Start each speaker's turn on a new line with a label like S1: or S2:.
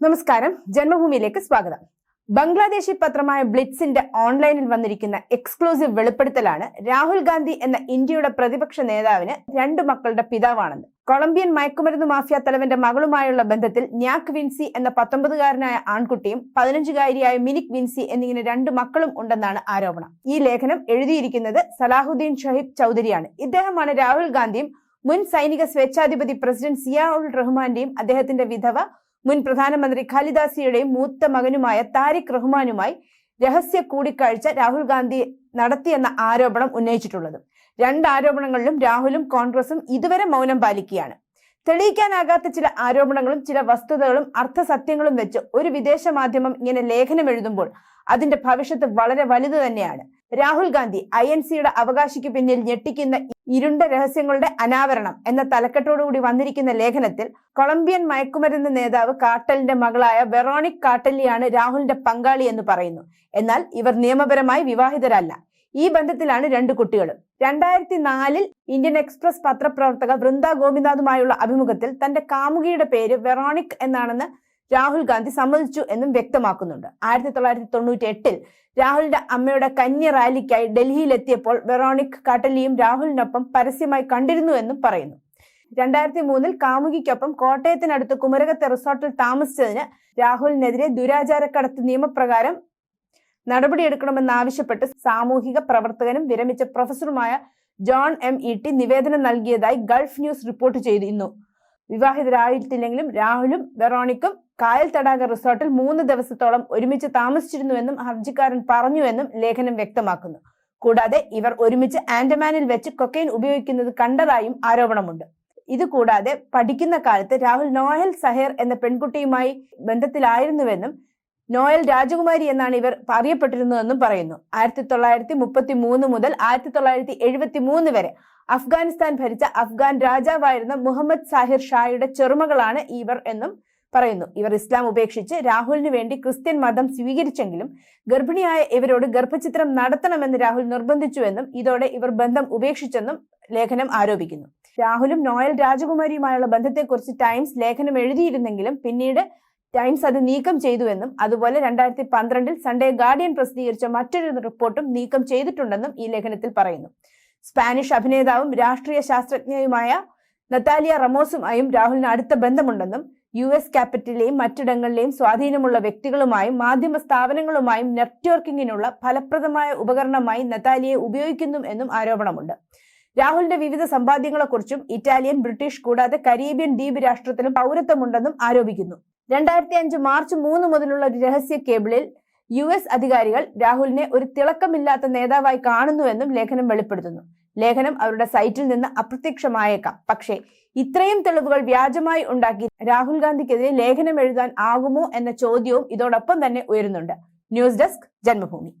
S1: നമസ്കാരം. ജന്മഭൂമിയിലേക്ക് സ്വാഗതം. ബംഗ്ലാദേശി പത്രമായ ബ്ലിറ്റ്സിന്റെ ഓൺലൈനിൽ വന്നിരിക്കുന്ന എക്സ്ക്ലൂസീവ് വെളിപ്പെടുത്തലാണ് രാഹുൽ ഗാന്ധി എന്ന ഇന്ത്യയുടെ പ്രതിപക്ഷ നേതാവിന് രണ്ടു മക്കളുടെ പിതാവാണെന്ന്. കൊളംബിയൻ മയക്കുമരുന്ന് മാഫിയ തലവന്റെ മകളുമായുള്ള ബന്ധത്തിൽ ന്യാക് വിൻസി എന്ന പത്തൊമ്പതുകാരനായ ആൺകുട്ടിയും പതിനഞ്ചുകാരിയായ മിനിക് വിൻസി എന്നിങ്ങനെ രണ്ട് മക്കളും ഉണ്ടെന്നാണ് ആരോപണം. ഈ ലേഖനം എഴുതിയിരിക്കുന്നത് സലാഹുദ്ദീൻ ഷഹീബ് ചൗധരിയാണ്. ഇദ്ദേഹമാണ് രാഹുൽ ഗാന്ധിയും മുൻ സൈനിക സ്വേച്ഛാധിപതി പ്രസിഡന്റ് സിയാ ഉൾ റഹ്മാന്റെയും അദ്ദേഹത്തിന്റെ വിധവ മുൻ പ്രധാനമന്ത്രി ഖാലിദാസിയുടെ മൂത്ത മകനുമായ താരിഖ് റഹ്മാനുമായി രഹസ്യ കൂടിക്കാഴ്ച രാഹുൽ ഗാന്ധി നടത്തിയെന്ന ആരോപണം ഉന്നയിച്ചിട്ടുള്ളത്. രണ്ട് ആരോപണങ്ങളിലും രാഹുലും കോൺഗ്രസും ഇതുവരെ മൗനം പാലിക്കുകയാണ്. തെളിയിക്കാനാകാത്ത ചില ആരോപണങ്ങളും ചില വസ്തുതകളും അർത്ഥസത്യങ്ങളും വെച്ച് ഒരു വിദേശ മാധ്യമം ഇങ്ങനെ ലേഖനം എഴുതുമ്പോൾ അതിന്റെ ഭവിഷ്യത്ത് വളരെ വലുത് തന്നെയാണ്. രാഹുൽ ഗാന്ധി ഐ എൻ സിയുടെ അവകാശിക്ക് പിന്നിൽ ഞെട്ടിക്കുന്ന ഇരുണ്ട രഹസ്യങ്ങളുടെ അനാവരണം എന്ന തലക്കെട്ടോടുകൂടി വന്നിരിക്കുന്ന ലേഖനത്തിൽ കൊളംബിയൻ മയക്കുമരുന്ന് നേതാവ് കാട്ടലിന്റെ മകളായ വെറോണിക് കാട്ടലിയാണ് രാഹുലിന്റെ പങ്കാളി എന്ന് പറയുന്നു. എന്നാൽ ഇവർ നിയമപരമായി വിവാഹിതരല്ല. ഈ ബന്ധത്തിലാണ് രണ്ട് കുട്ടികളും. രണ്ടായിരത്തി നാലിൽ ഇന്ത്യൻ എക്സ്പ്രസ് പത്രപ്രവർത്തക വൃന്ദ ഗോപിനാഥുമായുള്ള അഭിമുഖത്തിൽ തന്റെ കാമുകിയുടെ പേര് വെറോണിക് എന്നാണെന്ന് രാഹുൽ ഗാന്ധി സമ്മതിച്ചു എന്നും വ്യക്തമാക്കുന്നുണ്ട്. ആയിരത്തി തൊള്ളായിരത്തി തൊണ്ണൂറ്റി എട്ടിൽ രാഹുലിന്റെ അമ്മയുടെ കന്യ റാലിക്കായി ഡൽഹിയിലെത്തിയപ്പോൾ വെറോണിക് കാട്ടലിയും രാഹുലിനൊപ്പം പരസ്യമായി കണ്ടിരുന്നു എന്നും പറയുന്നു. രണ്ടായിരത്തി മൂന്നിൽ കാമുകിക്കൊപ്പം കോട്ടയത്തിനടുത്ത് കുമരകത്തെ റിസോർട്ടിൽ താമസിച്ചതിന് രാഹുലിനെതിരെ ദുരാചാരക്കടത്ത് നിയമപ്രകാരം നടപടിയെടുക്കണമെന്നാവശ്യപ്പെട്ട് സാമൂഹിക പ്രവർത്തകനും വിരമിച്ച പ്രൊഫസറുമായ ജോൺ എം. ഇ. ടി. നിവേദനം നൽകിയതായി ഗൾഫ് ന്യൂസ് റിപ്പോർട്ട് ചെയ്തിരുന്നു. വിവാഹിതരായിട്ടില്ലെങ്കിലും രാഹുലും വെറോണിക്കും കായൽ തടാക റിസോർട്ടിൽ മൂന്ന് ദിവസത്തോളം ഒരുമിച്ച് താമസിച്ചിരുന്നുവെന്നും ഹർജിക്കാരൻ പറഞ്ഞുവെന്നും ലേഖനം വ്യക്തമാക്കുന്നു. കൂടാതെ ഇവർ ഒരുമിച്ച് ആൻഡമാനിൽ വെച്ച് കൊക്കൈൻ ഉപയോഗിക്കുന്നത് കണ്ടതായും ആരോപണമുണ്ട്. ഇതുകൂടാതെ പഠിക്കുന്ന കാലത്ത് രാഹുൽ നോഹൽ സഹേർ എന്ന പെൺകുട്ടിയുമായി ബന്ധത്തിലായിരുന്നുവെന്നും നോയൽ രാജകുമാരി എന്നാണ് ഇവർ അറിയപ്പെട്ടിരുന്നതെന്നും പറയുന്നു. ആയിരത്തി തൊള്ളായിരത്തി മുപ്പത്തി മൂന്ന് മുതൽ ആയിരത്തി തൊള്ളായിരത്തി എഴുപത്തി മൂന്ന് വരെ അഫ്ഗാനിസ്ഥാൻ ഭരിച്ച അഫ്ഗാൻ രാജാവായിരുന്ന മുഹമ്മദ് സാഹിർ ഷായുടെ ചെറുമകളാണ് ഇവർ എന്നും പറയുന്നു. ഇവർ ഇസ്ലാം ഉപേക്ഷിച്ച് രാഹുലിന് വേണ്ടി ക്രിസ്ത്യൻ മതം സ്വീകരിച്ചെങ്കിലും ഗർഭിണിയായ ഇവരോട് ഗർഭചിത്രം നടത്തണമെന്ന് രാഹുൽ നിർബന്ധിച്ചുവെന്നും ഇതോടെ ഇവർ ബന്ധം ഉപേക്ഷിച്ചെന്നും ലേഖനം ആരോപിക്കുന്നു. രാഹുലും നോയൽ രാജകുമാരിയുമായുള്ള ബന്ധത്തെക്കുറിച്ച് ടൈംസ് ലേഖനം എഴുതിയിരുന്നെങ്കിലും പിന്നീട് ടൈംസ് അത് നീക്കം ചെയ്തുവെന്നും അതുപോലെ രണ്ടായിരത്തി പന്ത്രണ്ടിൽ സൺഡേ ഗാർഡിയൻ പ്രസിദ്ധീകരിച്ച മറ്റൊരു റിപ്പോർട്ടും നീക്കം ചെയ്തിട്ടുണ്ടെന്നും ഈ ലേഖനത്തിൽ പറയുന്നു. സ്പാനിഷ് അഭിനേതാവും രാഷ്ട്രീയ ശാസ്ത്രജ്ഞയുമായ നത്താലിയ റമോസുമായും രാഹുലിന് അടുത്ത ബന്ധമുണ്ടെന്നും യു എസ് ക്യാപിറ്റലിലെയും മറ്റിടങ്ങളിലെയും സ്വാധീനമുള്ള വ്യക്തികളുമായും മാധ്യമ സ്ഥാപനങ്ങളുമായും നെറ്റ്വർക്കിങ്ങിനുള്ള ഫലപ്രദമായ ഉപകരണമായി നത്താലിയെ ഉപയോഗിക്കുന്നു എന്നും ആരോപണമുണ്ട്. രാഹുലിന്റെ വിവിധ സമ്പാദ്യങ്ങളെക്കുറിച്ചും ഇറ്റാലിയൻ ബ്രിട്ടീഷ് കൂടാതെ കരീബിയൻ ദ്വീപ് രാഷ്ട്രത്തിലും പൗരത്വമുണ്ടെന്നും ആരോപിക്കുന്നു. രണ്ടായിരത്തി അഞ്ച് മാർച്ച് മൂന്ന് മുതലുള്ള ഒരു രഹസ്യ കേബിളിൽ യു എസ് അധികാരികൾ രാഹുലിനെ ഒരു തിളക്കമില്ലാത്ത നേതാവായി കാണുന്നുവെന്നും ലേഖനം വെളിപ്പെടുത്തുന്നു. ലേഖനം അവരുടെ സൈറ്റിൽ നിന്ന് അപ്രത്യക്ഷമായേക്കാം. പക്ഷേ ഇത്രയും തെളിവുകൾ വ്യാജമായി ഉണ്ടാക്കി രാഹുൽ ഗാന്ധിക്കെതിരെ ലേഖനം എഴുതാൻ ആകുമോ എന്ന ചോദ്യവും ഇതോടൊപ്പം തന്നെ ഉയരുന്നുണ്ട്. News desk Janmabhumi.